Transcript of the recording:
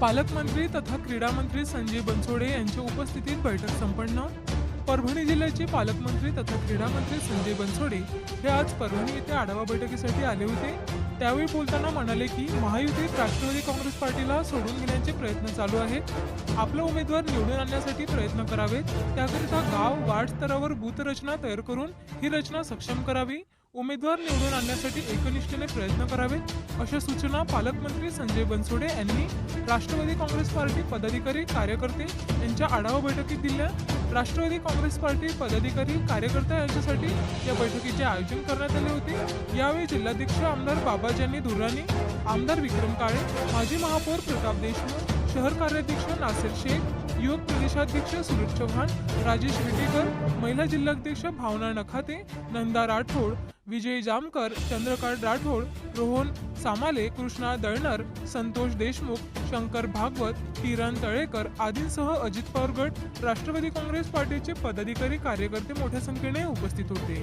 पालकमंत्री तथा क्रीडा मंत्री संजय बनसोडे यांच्या उपस्थितीत बैठक संपन्न. परभणी जिल्ह्याचे पालकमंत्री तथा क्रीडा मंत्री संजय बनसोडे हे आज परभणी येथे आढावा बैठकीसाठी आले होते. त्यावेळी बोलताना म्हणाले की महायुतीत राष्ट्रवादी काँग्रेस पार्टीला सोडून घेण्याचे प्रयत्न चालू आहेत. आपला उमेदवार निवडून आणण्यासाठी प्रयत्न करावेत. त्याकरिता गाव वार्ड स्तरावर बूथ रचना तयार करून ही रचना सक्षम करावी. उमेदवार निवडून आणण्यासाठी एकनिष्ठेने प्रयत्न करावेत अशा सूचना पालकमंत्री संजय बनसोडे यांनी राष्ट्रवादी काँग्रेस पार्टी पदाधिकारी कार्यकर्ते यांच्या आढावा बैठकीत दिल्या. राष्ट्रवादी काँग्रेस पार्टी पदाधिकारी कार्यकर्ता यांच्यासाठी या बैठकीचे आयोजन करण्यात आले होते. यावेळी जिल्हाध्यक्ष आमदार बाबाजानी धुराणी आमदार विक्रम काळे माजी महापौर प्रताप देशमुख शहर कार्याध्यक्ष नासिर शेख युवक प्रदेशाध्यक्ष सुरेश चव्हाण राजेश विटेकर महिला जिल्हाध्यक्ष भावना नखाते नंदा राठोड विजय जामकर चंद्रकांत राठोड रोहन सामाले कृष्णा दळणर संतोष देशमुख शंकर भागवत किरण तळेकर आदींसह अजित पवार गट राष्ट्रवादी काँग्रेस पार्टीचे पदाधिकारी कार्यकर्ते मोठ्या संख्येने उपस्थित होते.